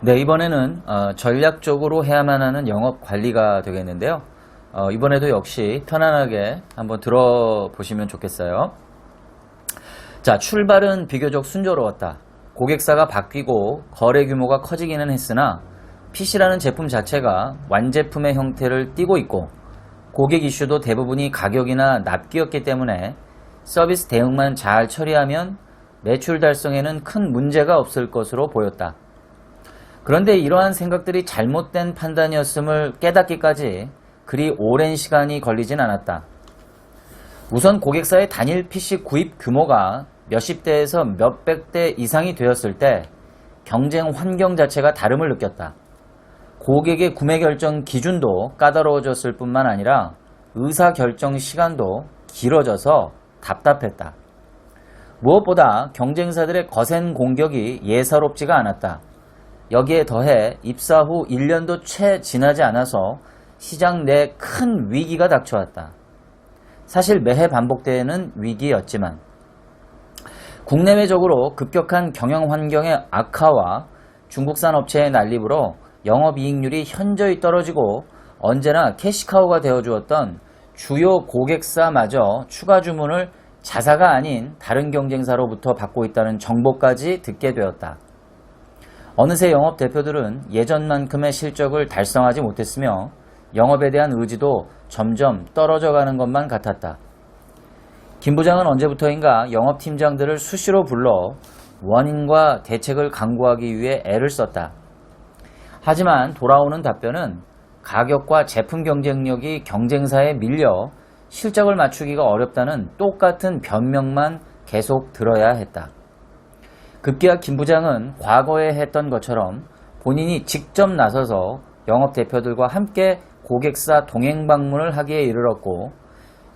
네, 이번에는 어, 전략적으로 해야만 하는 영업 관리가 되겠는데요. 어, 이번에도 역시 편안하게 한번 들어보시면 좋겠어요. 자, 출발은 비교적 순조로웠다. 고객사가 바뀌고 거래 규모가 커지기는 했으나 PC라는 제품 자체가 완제품의 형태를 띠고 있고 고객 이슈도 대부분이 가격이나 납기였기 때문에 서비스 대응만 잘 처리하면 매출 달성에는 큰 문제가 없을 것으로 보였다. 그런데 이러한 생각들이 잘못된 판단이었음을 깨닫기까지 그리 오랜 시간이 걸리진 않았다. 우선 고객사의 단일 PC 구입 규모가 몇십 대에서 몇백 대 이상이 되었을 때 경쟁 환경 자체가 다름을 느꼈다. 고객의 구매 결정 기준도 까다로워졌을 뿐만 아니라 의사 결정 시간도 길어져서 답답했다. 무엇보다 경쟁사들의 거센 공격이 예사롭지가 않았다. 여기에 더해 입사 후 1년도 채 지나지 않아서 시장 내 큰 위기가 닥쳐왔다. 사실 매해 반복되는 위기였지만 국내외적으로 급격한 경영 환경의 악화와 중국산 업체의 난립으로 영업이익률이 현저히 떨어지고 언제나 캐시카우가 되어주었던 주요 고객사마저 추가 주문을 자사가 아닌 다른 경쟁사로부터 받고 있다는 정보까지 듣게 되었다. 어느새 영업 대표들은 예전만큼의 실적을 달성하지 못했으며 영업에 대한 의지도 점점 떨어져 가는 것만 같았다. 김 부장은 언제부터인가 영업팀장들을 수시로 불러 원인과 대책을 강구하기 위해 애를 썼다. 하지만 돌아오는 답변은 가격과 제품 경쟁력이 경쟁사에 밀려 실적을 맞추기가 어렵다는 똑같은 변명만 계속 들어야 했다. 급기야 김 부장은 과거에 했던 것처럼 본인이 직접 나서서 영업 대표들과 함께 고객사 동행 방문을 하기에 이르렀고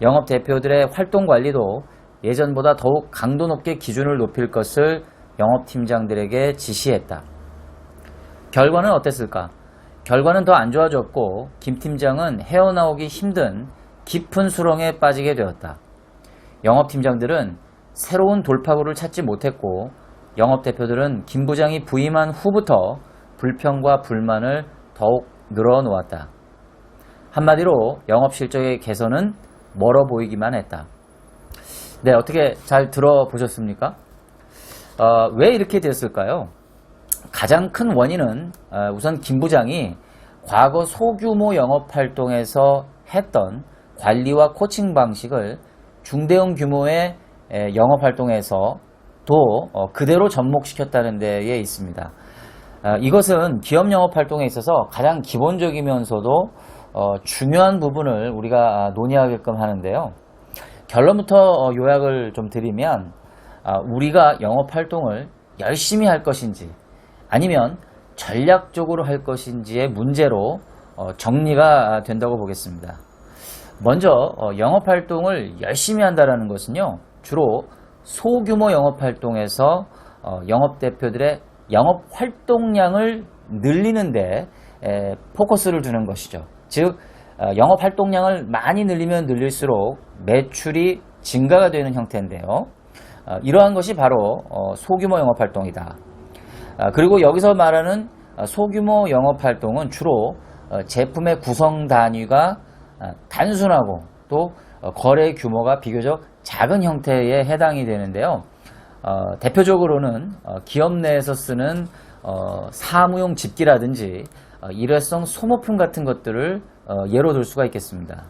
영업 대표들의 활동 관리도 예전보다 더욱 강도 높게 기준을 높일 것을 영업팀장들에게 지시했다. 결과는 어땠을까? 결과는 더 안 좋아졌고 김 팀장은 헤어나오기 힘든 깊은 수렁에 빠지게 되었다. 영업팀장들은 새로운 돌파구를 찾지 못했고 영업 대표들은 김 부장이 부임한 후부터 불평과 불만을 더욱 늘어놓았다. 한마디로 영업 실적의 개선은 멀어 보이기만 했다. 네, 어떻게 잘 들어보셨습니까? 어, 왜 이렇게 됐을까요? 가장 큰 원인은 어, 우선 김 부장이 과거 소규모 영업 활동에서 했던 관리와 코칭 방식을 중대형 규모의 에, 영업 활동에서 또 어, 그대로 접목시켰다는 데에 있습니다. 어, 이것은 기업 영업 활동에 있어서 가장 기본적이면서도 어, 중요한 부분을 우리가 아, 논의하게끔 하는데요. 결론부터 어, 요약을 좀 드리면 아, 우리가 영업 활동을 열심히 할 것인지 아니면 전략적으로 할 것인지의 문제로 어, 정리가 된다고 보겠습니다. 먼저 어, 영업 활동을 열심히 한다는 것은요 주로 소규모 영업 활동에서 어, 영업 대표들의 영업 활동량을 늘리는데 에, 포커스를 두는 것이죠. 즉 어, 영업 활동량을 많이 늘리면 늘릴수록 매출이 증가가 되는 형태인데요. 어, 이러한 것이 바로 어, 소규모 영업 활동이다. 아, 그리고 여기서 말하는 어, 소규모 영업 활동은 주로 어, 제품의 구성 단위가 아, 단순하고 또 어, 거래 규모가 비교적 작은 형태에 해당이 되는데요. 어, 대표적으로는 어, 기업 내에서 쓰는 어, 사무용 집기라든지 어, 일회성 소모품 같은 것들을 어, 예로 들 수가 있겠습니다.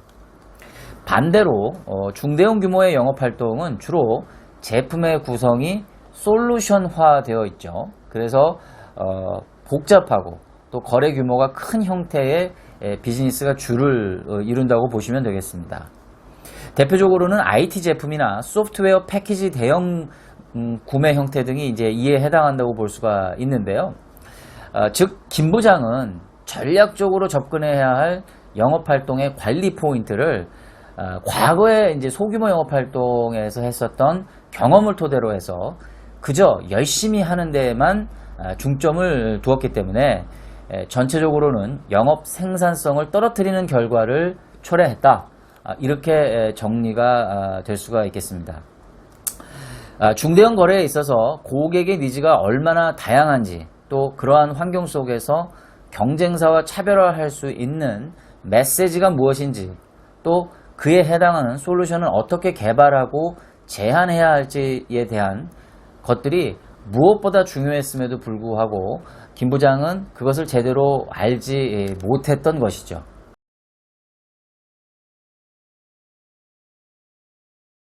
반대로 어, 중대형 규모의 영업 활동은 주로 제품의 구성이 솔루션화 되어 있죠. 그래서 어, 복잡하고 또 거래 규모가 큰 형태의 에, 비즈니스가 주를 어, 이룬다고 보시면 되겠습니다. 대표적으로는 IT 제품이나 소프트웨어 패키지 대형 음, 구매 형태 등이 이제 이에 해당한다고 볼 수가 있는데요. 어, 즉, 김 부장은 전략적으로 접근해야 할 영업 활동의 관리 포인트를 어, 과거에 이제 소규모 영업 활동에서 했었던 경험을 토대로 해서 그저 열심히 하는 데에만 아, 중점을 두었기 때문에 에, 전체적으로는 영업 생산성을 떨어뜨리는 결과를 초래했다. 아, 이렇게 에, 정리가 아, 될 수가 있겠습니다. 아, 중대형 거래에 있어서 고객의 니즈가 얼마나 다양한지 또 그러한 환경 속에서 경쟁사와 차별화할 수 있는 메시지가 무엇인지 또 그에 해당하는 솔루션을 어떻게 개발하고 제안해야 할지에 대한 것들이 무엇보다 중요했음에도 불구하고 김 부장은 그것을 제대로 알지 못했던 것이죠.